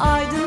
aydın